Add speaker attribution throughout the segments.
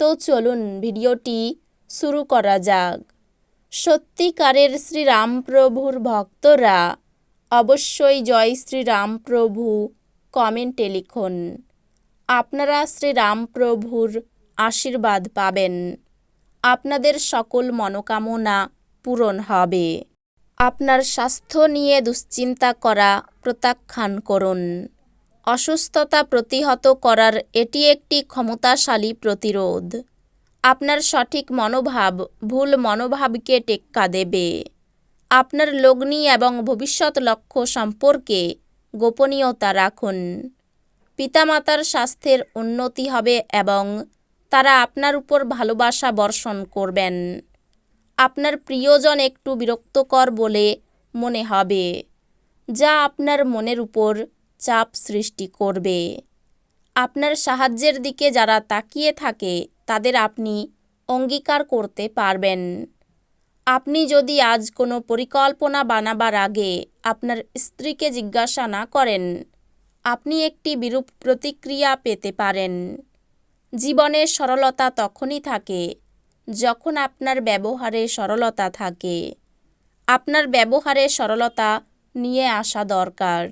Speaker 1: তো চলুন ভিডিওটি শুরু করা যাক। সত্যিকারের শ্রীরামপ্রভুর ভক্তরা অবশ্যই জয় শ্রীরামপ্রভু কমেন্টে লিখুন। আপনারা শ্রীরামপ্রভুর আশীর্বাদ পাবেন। আপনাদের সকল মনোকামনা পূরণ হবে। আপনার স্বাস্থ্য নিয়ে দুশ্চিন্তা করা প্রত্যাখ্যান করুন। অসুস্থতা প্রতিহত করার এটি একটি ক্ষমতাশালী প্রতিরোধ। আপনার সঠিক মনোভাব ভুল মনোভাবকে টেক্কা দেবে। আপনার লগ্নি এবং ভবিষ্যৎ লক্ষ্য সম্পর্কে গোপনীয়তা রাখুন। পিতামাতার স্বাস্থ্যের উন্নতি হবে এবং তারা আপনার উপর ভালোবাসা বর্ষণ করবেন। আপনার প্রিয়জন একটু বিরক্তকর বলে মনে হবে, যা আপনার মনের উপর চাপ সৃষ্টি করবে। আপনার সাহায্যের দিকে যারা তাকিয়ে থাকে, তাদের আপনি অঙ্গীকার করতে পারবেন। আপনি যদি আজ কোনো পরিকল্পনা বানাবার আগে আপনার স্ত্রীকে জিজ্ঞাসা না করেন, আপনি একটি বিরূপ প্রতিক্রিয়া পেতে পারেন। জীবনে সরলতা তখনই থাকে যখন আপনার ব্যবহারে সরলতা থাকে। আপনার ব্যবহারে সরলতা নিয়ে আসা দরকার।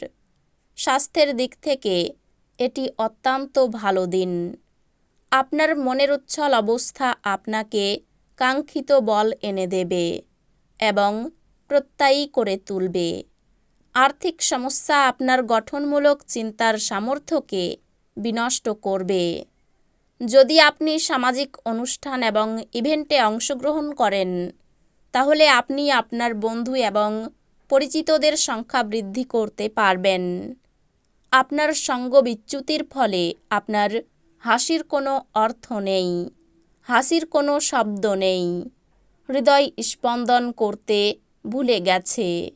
Speaker 1: স্বাস্থ্যের দিক থেকে এটি অত্যন্ত ভালো দিন। আপনার মনের উচ্ছল অবস্থা আপনাকে কাঙ্ক্ষিত বল এনে দেবে এবং প্রত্যয়ী করে তুলবে। আর্থিক সমস্যা আপনার গঠনমূলক চিন্তার সামর্থ্যকে বিনষ্ট করবে। যদি আপনি সামাজিক অনুষ্ঠান এবং ইভেন্টে অংশগ্রহণ করেন, তাহলে আপনি আপনার বন্ধু এবং পরিচিতদের সংখ্যা বৃদ্ধি করতে পারবেন। আপনার সঙ্গ বিচ্যুতির ফলে আপনার হাসির কোনো অর্থ নেই, হাসির কোনো শব্দ নেই। হৃদয় স্পন্দন করতে ভুলে গেছে।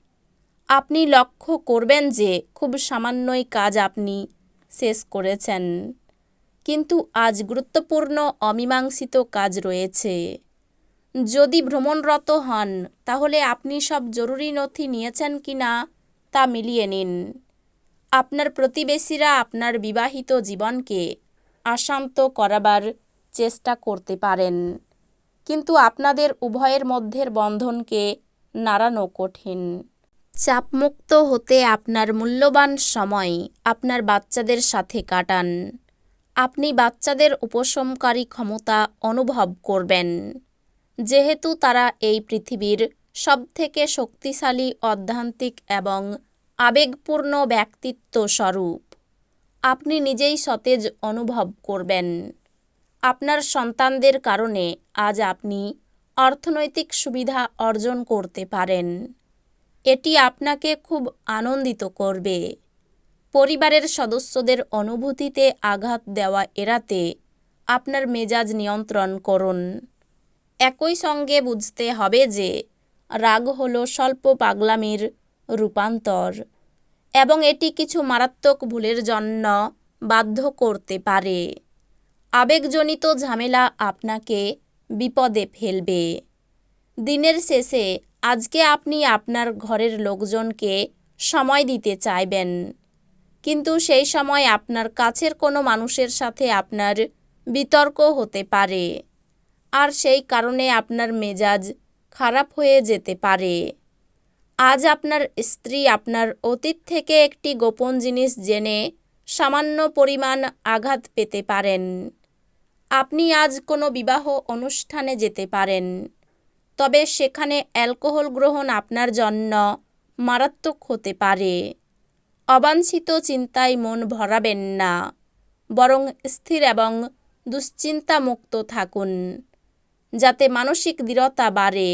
Speaker 1: আপনি লক্ষ্য করবেন যে খুব সামান্যই কাজ আপনি শেষ করেছেন। কিন্তু আজ গুরুত্বপূর্ণ অমীমাংসিত কাজ রয়েছে। যদি ভ্রমণরত হন, তাহলে আপনি সব জরুরি নথি নিয়েছেন কি না তা মিলিয়ে নিন। আপনার প্রতিবেশীরা আপনার বিবাহিত জীবনকে অশান্ত করাবার চেষ্টা করতে পারেন। কিন্তু আপনাদের উভয়ের মধ্যের বন্ধনকে নাড়ানো কঠিন। চাপমুক্ত হতে আপনার মূল্যবান সময় আপনার বাচ্চাদের সাথে কাটান। আপনি বাচ্চাদের উপশমকারী ক্ষমতা অনুভব করবেন। যেহেতু তারা এই পৃথিবীর সবথেকে শক্তিশালী, অধ্যান্তিক এবং আবেগপূর্ণ ব্যক্তিত্ব স্বরূপ। আপনি নিজেই সতেজ অনুভব করবেন। আপনার সন্তানদের কারণে আজ আপনি অর্থনৈতিক সুবিধা অর্জন করতে পারেন। এটি আপনাকে খুব আনন্দিত করবে। পরিবারের সদস্যদের অনুভূতিতে আঘাত দেওয়া এড়াতে আপনার মেজাজ নিয়ন্ত্রণ করুন। একই সঙ্গে বুঝতে হবে যে রাগ হলো স্বল্প পাগলামির রূপান্তর। এবং এটি কিছু মারাত্মক ভুলের জন্য বাধ্য করতে পারে। আবেগজনিত ঝামেলা আপনাকে বিপদে ফেলবে। দিনের শেষে আজকে আপনি আপনার ঘরের লোকজনকে সময় দিতে চাইবেন, কিন্তু সেই সময় আপনার কাছের কোনো মানুষের সাথে আপনার বিতর্ক হতে পারে, আর সেই কারণে আপনার মেজাজ খারাপ হয়ে যেতে পারে। আজ আপনার স্ত্রী আপনার অতীত থেকে একটি গোপন জিনিস জেনে সামান্য পরিমাণ আঘাত পেতে পারেন। আপনি আজ কোনো বিবাহ অনুষ্ঠানে যেতে পারেন, তবে সেখানে অ্যালকোহল গ্রহণ আপনার জন্য মারাত্মক হতে পারে। অবাঞ্ছিত চিন্তায় মন ভরাবেন না, বরং স্থির এবং দুশ্চিন্তামুক্ত থাকুন, যাতে মানসিক দৃঢ়তা বাড়ে।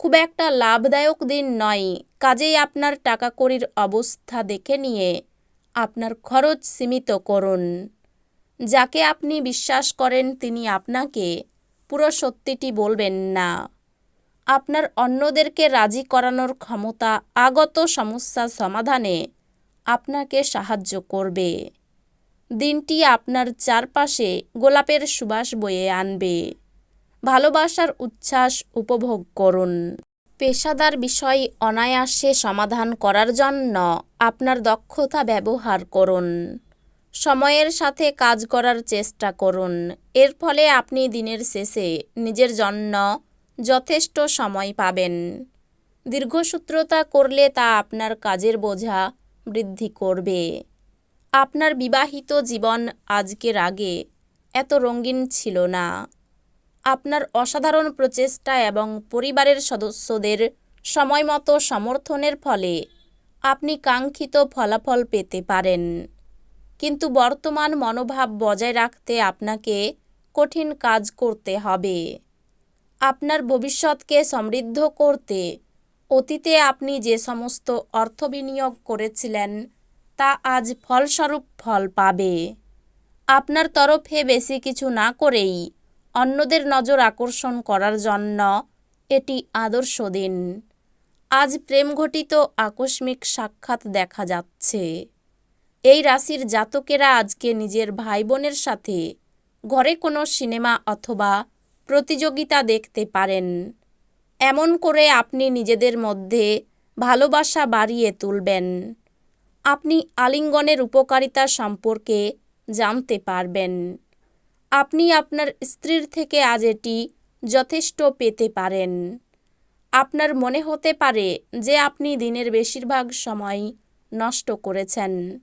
Speaker 1: খুব একটা লাভদায়ক দিন নয়। কাজেই আপনার টাকা কড়ির অবস্থা দেখে নিয়ে আপনার খরচ সীমিত করুন। যাকে আপনি বিশ্বাস করেন তিনি আপনাকে পুরো সত্যিটি বলবেন না। আপনার অন্যদেরকে রাজি করানোর ক্ষমতা আগত সমস্যা সমাধানে আপনাকে সাহায্য করবে। দিনটি আপনার চারপাশে গোলাপের সুবাস বয়ে আনবে। ভালোবাসার উচ্ছ্বাস উপভোগ করুন। পেশাদার বিষয় অনায়াসে সমাধান করার জন্য আপনার দক্ষতা ব্যবহার করুন। সময়ের সাথে কাজ করার চেষ্টা করুন। এর ফলে আপনি দিনের শেষে নিজের জন্য যথেষ্ট সময় পাবেন। দীর্ঘসূত্রতা করলে তা আপনার কাজের বোঝা বৃদ্ধি করবে। আপনার বিবাহিত জীবন আজকের আগে এত রঙিন ছিল না। আপনার অসাধারণ প্রচেষ্টা এবং পরিবারের সদস্যদের সময়মতো সমর্থনের ফলে আপনি কাঙ্ক্ষিত ফলাফল পেতে পারেন। কিন্তু বর্তমান মনোভাব বজায় রাখতে আপনাকে কঠিন কাজ করতে হবে। আপনার ভবিষ্যৎকে সমৃদ্ধ করতে অতীতে আপনি যে সমস্ত অর্থ বিনিয়োগ করেছিলেন, তা আজ ফলস্বরূপ ফল পাবে। আপনার তরফে বেশি কিছু না করেই অন্যদের নজর আকর্ষণ করার জন্য এটি আদর্শ দিন। আজ প্রেমঘটিত আকস্মিক সাক্ষাৎ দেখা যাচ্ছে। এই রাশির জাতকেরা আজকে নিজের ভাই বোনের সাথে ঘরে কোনো সিনেমা অথবা প্রতিযোগিতা দেখতে পারেন। এমন করে আপনি নিজেদের মধ্যে ভালোবাসা বাড়িয়ে তুলবেন। আপনি আলিঙ্গনের উপকারিতা সম্পর্কে জানতে পারবেন। আপনি আপনার স্ত্রীর থেকে আজ এটি যথেষ্ট পেতে পারেন। আপনার মনে হতে পারে যে আপনি দিনের বেশিরভাগ সময় নষ্ট করেছেন।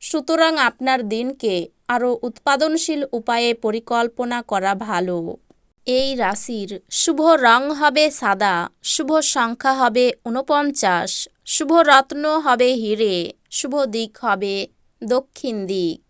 Speaker 1: সুতরাং আপনার দিনকে আরও উৎপাদনশীল উপায়ে পরিকল্পনা করা ভালো। এই রাশির শুভ রং হবে সাদা, শুভ সংখ্যা হবে উনপঞ্চাশ শুভ রত্ন হবে হিরে, শুভ দিক হবে দক্ষিণ দিক।